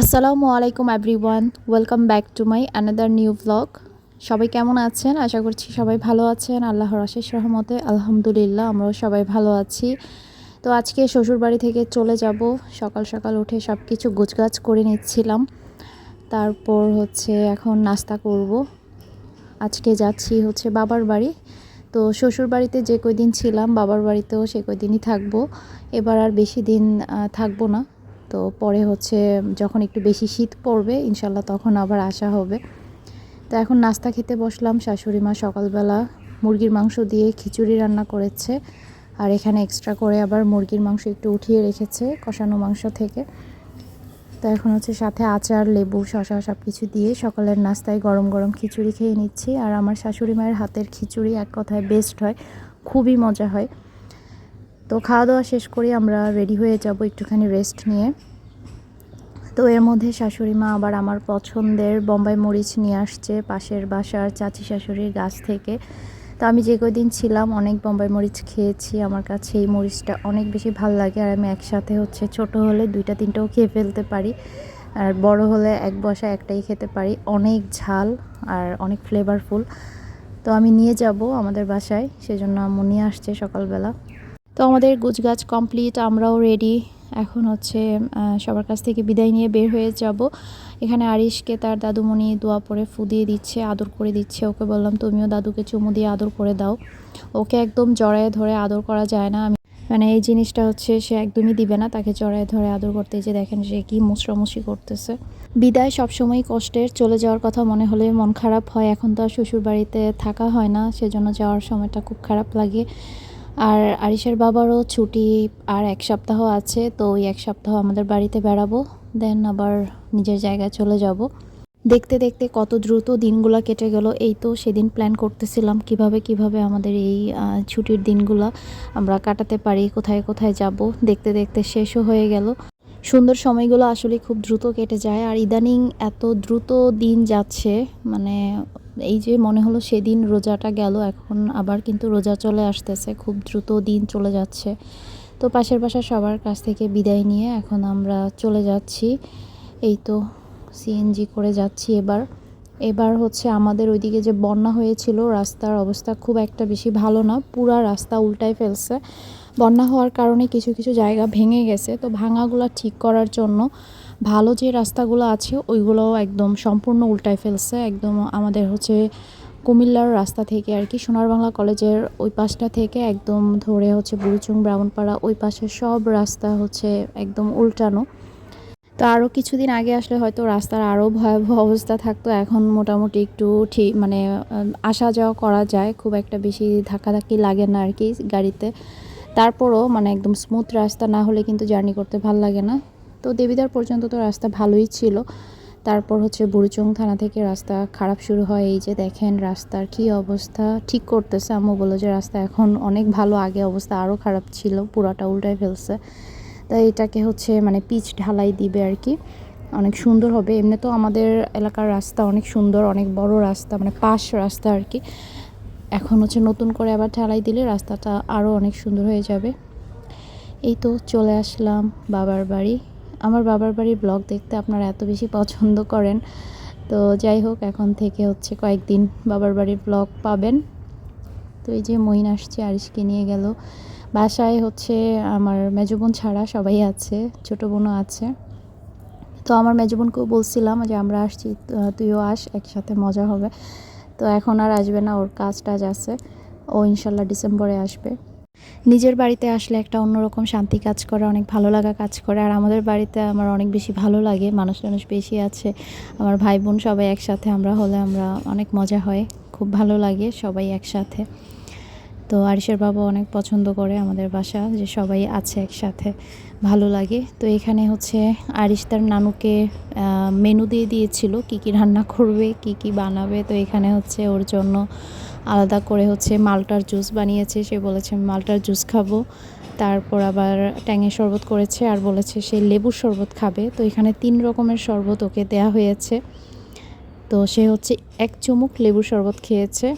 আসসালামু আলাইকুম everyone welcome back to my another new blog সবাই কেমন আছেন? আশা করছি সবাই ভালো আছেন। আল্লাহর আশিস রহমতে, আলহামদুলিল্লাহ, আমরাও সবাই ভালো আছি। তো আজকে শ্বশুরবাড়ি থেকে চলে যাব। সকাল সকাল উঠে সব কিছু গোছগাছ করে নিচ্ছিলাম। তারপর হচ্ছে এখন নাস্তা করব। আজকে যাচ্ছি হচ্ছে বাবার বাড়ি। তো শ্বশুর বাড়িতে যে কয়দিন ছিলাম, বাবার বাড়িতেও সে কয়দিনই থাকব। এবার আর বেশি দিন থাকব না। তো পরে হচ্ছে যখন একটু বেশি শীত পড়বে, ইনশাল্লাহ তখন আবার আসা হবে। তো এখন নাস্তা খেতে বসলাম, শাশুড়ি মা সকালবেলা মুরগির মাংস দিয়ে খিচুড়ি রান্না করেছে। আর এখানে এক্সট্রা করে আবার মুরগির মাংস একটু উঠিয়ে রেখেছে কষানো মাংস থেকে। তো এখন হচ্ছে সাথে আচার, লেবু শশা সব কিছু দিয়ে সকালের নাস্তায় গরম গরম খিচুড়ি খেয়ে নিচ্ছি। আর আমার শাশুড়ি মায়ের হাতের খিচুড়ি এক কথায় বেস্ট হয়। খুবই মজা হয়। তো খাওয়া দাওয়া শেষ করে, আমরা রেডি হয়ে যাব একটুখানি রেস্ট নিয়ে। তো এর মধ্যে শাশুড়ি মা আবার আমার পছন্দের বোম্বাই মরিচ নিয়ে আসছে, পাশের বাসার চাচি শাশুড়ির গাছ থেকে। তো আমি যে কদিন ছিলাম, অনেক বোম্বাই মরিচ খেয়েছি, আমার কাছে এই মরিচটা অনেক বেশি ভালো লাগে, আর আমি একসাথে হচ্ছে ছোট হলে দুইটা তিনটাও খেয়ে ফেলতে পারি, আর বড় হলে এক বসা একটাই খেতে পারি। অনেক ঝাল আর অনেক ফ্লেভারফুল তো আমি নিয়ে যাব আমাদের বাসায়, সেজন্য নিয়ে আসছে সকালবেলা। তো আমাদের গুজগাছ কমপ্লিট আমরাও রেডি এখন হচ্ছে সবার কাছ থেকে বিদায় নিয়ে বের হয়ে যাব। এখানে আরিশকে তার দাদুমণি দোয়া পরে ফু দিয়ে দিচ্ছে, আদর করে দিচ্ছে। ওকে বললাম, তুমিও দাদুকে চুমু দিয়ে আদর করে দাও। ওকে একদম জড়ায় ধরে আদর করা যায় না। আমি মানে এই জিনিসটা হচ্ছে, সে একদমই দিবে না তাকে জড়ায় ধরে আদর করতে। যে দেখেন, সে কি মুচড়ামুচি করতেছে। বিদায় সবসময় কষ্টের। চলে যাওয়ার কথা মনে হলে মন খারাপ হয়। এখন তো আর শ্বশুর বাড়িতে থাকা হয় না, সেজন্য যাওয়ার সময়টা খুব খারাপ লাগে। আর আরিশার বাবারও ছুটি আর এক সপ্তাহ আছে, তো ওই এক সপ্তাহ আমাদের বাড়িতে বেড়াবো, দেন আবার নিজের জায়গায় চলে যাব। দেখতে দেখতে কত দ্রুত দিনগুলো কেটে গেল, এই তো সেদিন প্ল্যান করতেছিলাম কীভাবে কীভাবে আমাদের এই ছুটির দিনগুলো আমরা কাটাতে পারি, কোথায় কোথায় যাব, দেখতে দেখতে শেষও হয়ে গেল। সুন্দর সময়গুলো আসলে খুব দ্রুত কেটে যায়। আর ইদানিং এত দ্রুত দিন যাচ্ছে মানে এই যে মনে হলো সেদিন রোজাটা গেল, এখন আবার কিন্তু রোজা চলে আসতেছে, খুব দ্রুত দিন চলে যাচ্ছে। তো পাশের পাশা সবার কাছ থেকে বিদায় নিয়ে এখন আমরা চলে যাচ্ছি। এই তো, সিএনজি করে যাচ্ছি এবার। এবার হচ্ছে আমাদের ওইদিকে যে বন্যা হয়েছিল, রাস্তার অবস্থা খুব একটা বেশি ভালো না। পুরা রাস্তা উল্টায় ফেলছে। বন্যা হওয়ার কারণে কিছু কিছু জায়গা ভেঙে গেছে। তো ভাঙাগুলো ঠিক করার জন্য ভালো যে রাস্তাগুলো আছে, ওইগুলোও একদম সম্পূর্ণ উল্টায় ফেলছে। একদম আমাদের হচ্ছে কুমিল্লার রাস্তা থেকে আর কি সোনার বাংলা কলেজের ওই পাশটা থেকে একদম ধরে হচ্ছে বুড়িচুং, ব্রাহ্মণপাড়া ওই পাশে সব রাস্তা হচ্ছে একদম উল্টানো। তো আরও কিছুদিন আগে আসলে হয়তো রাস্তার আরও ভয়াবহ অবস্থা থাকতো। এখন মোটামুটি একটু ঠিক মানে আসা যাওয়া করা যায়। খুব একটা বেশি ধাক্কাধাক্কি লাগে না আর কি গাড়িতে। তারপরও মানে একদম স্মুথ রাস্তা না হলে কিন্তু জার্নি করতে ভালো লাগে না। তো দেবিদার পর্যন্ত তো রাস্তা ভালোই ছিল। তারপর হচ্ছে বুড়িচং থানা থেকে রাস্তা খারাপ শুরু হয়। এই যে দেখেন রাস্তার কি অবস্থা, ঠিক করতেছে আম্মু বলল যে রাস্তা এখন অনেক ভালো। আগে অবস্থা আরও খারাপ ছিল, পুরাটা উল্টায় ফেলছে। তাই এটাকে হচ্ছে মানে পিচ ঢালাই দিবে আর কি। অনেক সুন্দর হবে। এমনি তো আমাদের এলাকার রাস্তা অনেক সুন্দর, অনেক বড় রাস্তা মানে পাশ রাস্তা আর কি। এখন হচ্ছে নতুন করে আবার ঢালাই দিলে রাস্তাটা আরও অনেক সুন্দর হয়ে যাবে। এই তো চলে আসলাম বাবার বাড়ি। আমার বাবার বাড়ির ব্লগ দেখতে আপনারা এত বেশি পছন্দ করেন। তো যাই হোক, এখন থেকে হচ্ছে কয়েকদিন বাবার বাড়ির ব্লগ পাবেন। তো এই যে মইন আসছে, আরিশকে নিয়ে গেল। বাসায় হচ্ছে আমার মেজো বোন ছাড়া সবাই আছে, ছোটো বোনও আছে। তো আমার মেজো বোনকেও বলছিলাম যে আমরা আসছি, তুইও আস, একসাথে মজা হবে। তো এখন আর আসবে না, ওর কাজ টাজ আছে। ও ইনশাল্লাহ ডিসেম্বরে আসবে। নিজের বাড়িতে আসলে একটা অন্যরকম শান্তি কাজ করে, অনেক ভালো লাগা কাজ করে। আর আমাদের বাড়িতে আমার অনেক বেশি ভালো লাগে মানুষ টানুষ বেশি আছে। আমার ভাই বোন সবাই একসাথে, আমরা হলে আমরা অনেক মজা হয়, খুব ভালো লাগে সবাই একসাথে। তো আরিশের বাবা অনেক পছন্দ করে আমাদের বাসা, যে সবাই আছে একসাথে, ভালো লাগে। তো এখানে হচ্ছে আরিশ তার নানুকে মেনু দিয়ে দিয়েছিল, কি কি রান্না করবে, কি কি বানাবে। তো এখানে হচ্ছে ওর জন্য আলাদা করে হচ্ছে মালটার জুস বানিয়েছে। সে বলেছে মালটার জুস খাব। তারপর আবার ট্যাঙের শরবত করেছে আর বলেছে, সে লেবুর শরবত খাবে। তো এখানে তিন রকমের শরবত ওকে দেয়া হয়েছে। তো সে হচ্ছে এক চুমুক লেবুর শরবত খেয়েছে।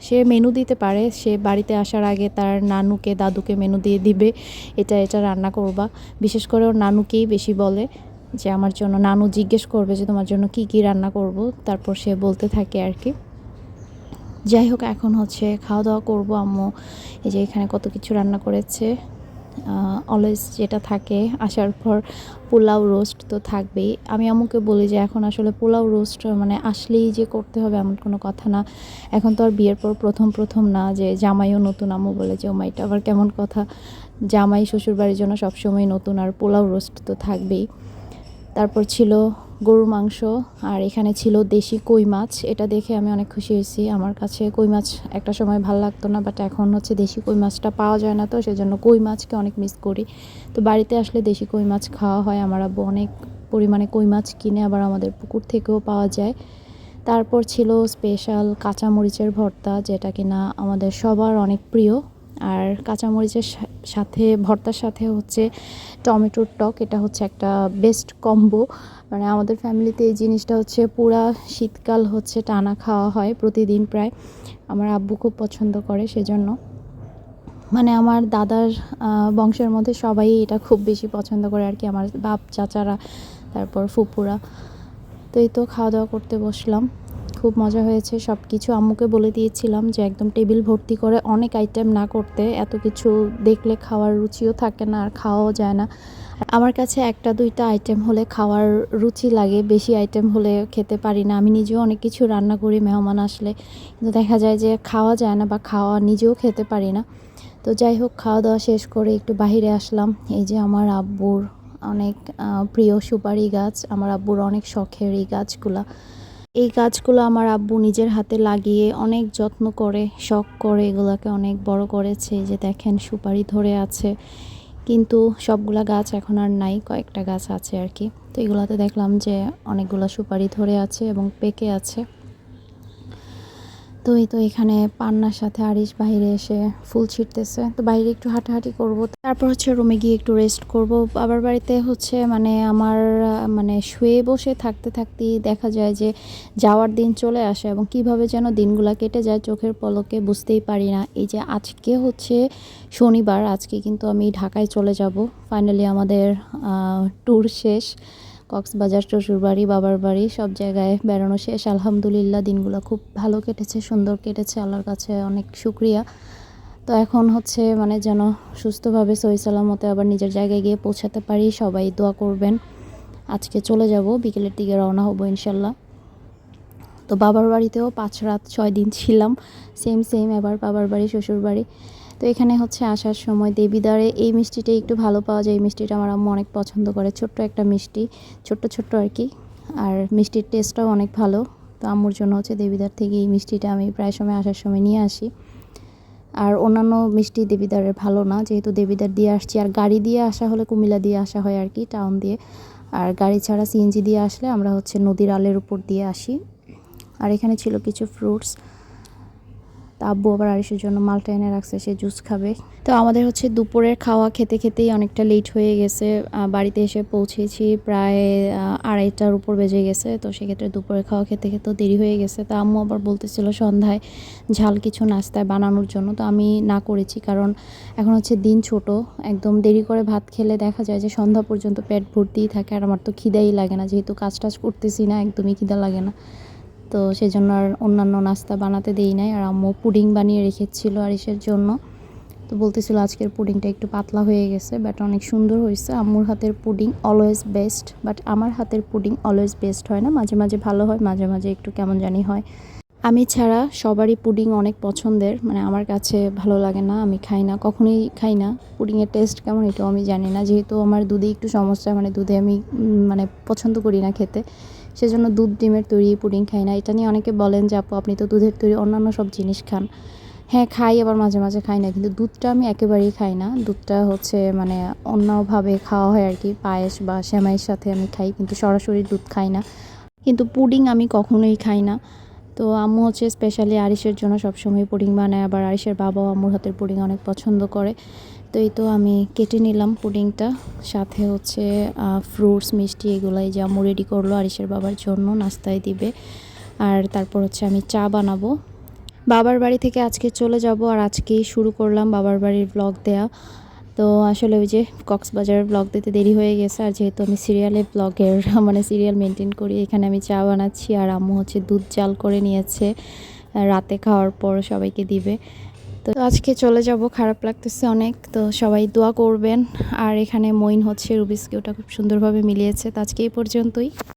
সে মেনু দিতে পারে। সে বাড়িতে আসার আগে তার নানুকে, দাদুকে মেনু দিয়ে দিবে। এটা এটা রান্না করবা। বিশেষ করে ওর নানুকেই বেশি বলে যে, আমার জন্য নানু জিজ্ঞেস করবে যে, তোমার জন্য কি কি রান্না করব? তারপর সে বলতে থাকে আর কি। যাই হোক, এখন হচ্ছে খাওয়া দাওয়া করব আম্মু। এই যে এখানে কত কিছু রান্না করেছে। অলওয়েজ যেটা থাকে, আসার পর পোলাও রোস্ট তো থাকবেই। আমি আমুকে বলি যে, এখন আসলে পোলাও রোস্ট মানে আসলেই যে করতে হবে এমন কোনো কথা না। এখন তো আর বিয়ের পর প্রথম প্রথম না যে জামাইও নতুন আমু বলে যে ওমাইটা আবার কেমন কথা? জামাই শ্বশুরবাড়ির জন্য সবসময় নতুন, আর পোলাও রোস্ট তো থাকবেই। তারপর ছিল গরুর মাংস, আর এখানে ছিল দেশি কই মাছ। এটা দেখে আমি অনেক খুশি হয়েছি। আমার কাছে কই মাছ একটা সময় ভালো লাগতো না বাট এখন হচ্ছে দেশি কই মাছটা পাওয়া যায় না তো, সেজন্য কই মাছকে অনেক মিস করি। তো বাড়িতে আসলে দেশি কই মাছ খাওয়া হয়। আমার আব্বু অনেক পরিমাণে কই মাছ কিনে আবার আমাদের পুকুর থেকেও পাওয়া যায়। তারপর ছিল স্পেশাল কাঁচামরিচের ভর্তা, যেটা কিনা আমাদের সবার অনেক প্রিয়। আর কাঁচামরিচের সাথে, ভর্তার সাথে হচ্ছে টমেটোর টক, এটা হচ্ছে একটা বেস্ট কম্বো মানে আমাদের ফ্যামিলিতে এই জিনিসটা হচ্ছে পুরা শীতকাল হচ্ছে টানা খাওয়া হয় প্রতিদিন প্রায়। আমার আব্বু খুব পছন্দ করে সেজন্য। মানে আমার দাদার বংশের মধ্যে সবাই এটা খুব বেশি পছন্দ করে আর কি। আমার বাপ, চাচারা, তারপর ফুপুরা। তো এই তো খাওয়া দাওয়া করতে বসলাম। খুব মজা হয়েছে। সব কিছু আম্মুকে বলে দিয়েছিলাম যে একদম টেবিল ভর্তি করে অনেক আইটেম না করতে, এত কিছু দেখলে খাওয়ার রুচিও থাকে না আর খাওয়াও যায় না। আমার কাছে একটা দুইটা আইটেম হলে খাওয়ার রুচি লাগে, বেশি আইটেম হলে খেতে পারি না। আমি নিজেও অনেক কিছু রান্না করি, মেহমান আসলে। কিন্তু দেখা যায় যে খাওয়া যায় না বা খাওয়া নিজেও খেতে পারি না। তো যাই হোক খাওয়া দাওয়া শেষ করে একটু বাইরে আসলাম। এই যে আমার আব্বুর অনেক প্রিয় সুপারি গাছ, আমার আব্বুর অনেক শখের এই গাছগুলা। এই গাছগুলো আমার আব্বু নিজের হাতে লাগিয়ে অনেক যত্ন করে, শখ করে এগুলোকে অনেক বড় করেছে। যে দেখেন, সুপারি ধরে আছে। কিন্তু সবগুলা গাছ এখন আর নাই, কয়েকটা গাছ আছে আর কি। তো এগুলাতে দেখলাম যে অনেকগুলো সুপারি ধরে আছে এবং পেকে আছে। তো এই তো এখানে পান্নার সাথে আরিশ বাইরে এসে ফুল ছিটতেছে তো বাইরে একটু হাঁটাহাঁটি করব। তারপর হচ্ছে রুমে গিয়ে একটু রেস্ট করব। বাবার বাড়িতে হচ্ছে মানে আমার মানে শুয়ে বসে থাকতে থাকতেই দেখা যায় যে যাওয়ার দিন চলে আসে এবং কীভাবে যেন দিনগুলা কেটে যায় চোখের পলকে বুঝতেই পারি না। এই যে আজকে হচ্ছে শনিবার, আজকে কিন্তু আমি ঢাকায় চলে যাব। ফাইনালি আমাদের ট্যুর শেষ। কক্সবাজার, শ্বশুরবাড়ি, বাবার বাড়ি, সব জায়গায় বেড়ানো শেষ। আলহামদুলিল্লাহ, দিনগুলো খুব ভালো কেটেছে, সুন্দর কেটেছে। আল্লাহর কাছে অনেক শুক্রিয়া। তো এখন হচ্ছে মানে যেন সুস্থভাবে, সহি সালামতে আবার নিজের জায়গায় গিয়ে পৌঁছাতে পারি। সবাই দোয়া করবেন। আজকে চলে যাব, বিকেলের দিকে রওনা হব ইনশাল্লাহ। তো বাবার বাড়িতেও পাঁচ রাত ছয় দিন ছিলাম। সেম সেম, এবার বাবার বাড়ি শ্বশুর বাড়ি তো এখানে হচ্ছে আসার সময় দেবিদারে এই মিষ্টিটা একটু ভালো পাওয়া যায়। এই মিষ্টিটা আমার আম্মু অনেক পছন্দ করে। ছোট্ট একটা মিষ্টি, ছোট্ট ছোট্ট আর কি। আর মিষ্টির টেস্টটাও অনেক ভালো। তো আম্মুর জন্য হচ্ছে দেবিদার থেকে এই মিষ্টিটা আমি প্রায় সময় আসার সময় নিয়ে আসি। আর অন্যান্য মিষ্টি দেবিদারের ভালো না। যেহেতু দেবিদার দিয়ে আসছি, আর গাড়ি দিয়ে আসা হলে কুমিল্লা দিয়ে আসা হয় আর কি, টাউন দিয়ে। আর গাড়ি ছাড়া সিএনজি দিয়ে আসলে আমরা হচ্ছে নদীর আলের উপর দিয়ে আসি। আর এখানে ছিল কিছু ফ্রুটস আব্বু আবার আরিসের জন্য মালটা এনে রাখছে, সে জুস খাবে। তো আমাদের হচ্ছে দুপুরের খাওয়া খেতে খেতেই অনেকটা লেট হয়ে গেছে। বাড়িতে এসে পৌঁছেছি প্রায় আড়াইটার উপর বেজে গেছে। তো সেক্ষেত্রে দুপুরের খাওয়া খেতে খেতেও দেরি হয়ে গেছে। তো আম্মু আবার বলতেছিল সন্ধ্যায় ঝাল কিছু নাস্তায় বানানোর জন্য। তো আমি না করেছি কারণ এখন হচ্ছে দিন ছোট। একদম দেরি করে ভাত খেলে দেখা যায় যে সন্ধ্যা পর্যন্ত পেট ভর্তিই থাকে। আর আমার তো খিদাই লাগে না, যেহেতু কাজ টাজ করতেছি না, একদমই খিদা লাগে না। তো সেজন্য আর অন্যান্য নাস্তা বানাতে দেই নাই। আর আম্মু পুডিং বানিয়ে রেখেছিল আরিসের জন্য। তো বলতেছিল আজকের পুডিংটা একটু পাতলা হয়ে গেছে বাট অনেক সুন্দর হয়েছে। আম্মুর হাতের পুডিং অলওয়েজ বেস্ট বাট আমার হাতের পুডিং অলওয়েজ বেস্ট হয় না। মাঝে মাঝে ভালো হয়, মাঝে মাঝে একটু কেমন জানি হয়। আমি ছাড়া সবারই পুডিং অনেক পছন্দের মানে আমার কাছে ভালো লাগে না, আমি খাই না, কখনোই খাই না। পুডিংয়ের টেস্ট কেমন এটাও আমি জানি না। যেহেতু আমার দুধে একটু সমস্যা মানে দুধে আমি মানে পছন্দ করি না খেতে। সেজন্য দুধ, ডিমের তৈরি, পুডিং খাই না। এটা নিয়ে অনেকে বলেন যে, আপু, আপনি তো দুধের তৈরি অন্যান্য সব জিনিস খান। হ্যাঁ খাই, আবার মাঝে মাঝে খাই না। কিন্তু দুধটা আমি একেবারেই খাই না। দুধটা হচ্ছে মানে অন্যভাবে খাওয়া হয় আর কি। পায়েস বা শ্যামাইয়ের সাথে আমি খাই, কিন্তু সরাসরি দুধ খাই না। কিন্তু পুডিং আমি কখনোই খাই না। তো আম্মু হচ্ছে স্পেশালি আরিসের জন্য সবসময় পুডিং বানায়, আবার আরিসের বাবাও আম্মুর হাতের পুডিং অনেক পছন্দ করে। তো এই তো আমি কেটে নিলাম পুডিংটা। সাথে হচ্ছে ফ্রুটস মিষ্টি এগুলাই যে আম্মু রেডি করল আরিসের বাবার জন্য নাস্তায় দিবে। আর তারপর হচ্ছে আমি চা বানাবো। বাবার বাড়ি থেকে আজকে চলে যাব আর আজকেই শুরু করলাম বাবার বাড়ির ব্লগ দেয়া। তো আসলে ওই যে কক্সবাজারের ব্লগ দিতে দেরি হয়ে গেছে, আর যেহেতু আমি সিরিয়ালে ব্লগের মানে সিরিয়াল মেনটেন করি, এখানে আমি চা বানাচ্ছি আর আম্মু হচ্ছে দুধ জাল করে নিয়েছে। রাতে খাওয়ার পর সবাইকে দিবে। তো আজকে চলে যাব, খারাপ লাগতেছে অনেক, তো সবাই দোয়া করবেন। আর এখানে মইন হচ্ছে, রুবিসকে ওটা খুব সুন্দরভাবে মিলিয়েছে, তো আজকে এই পর্যন্তই।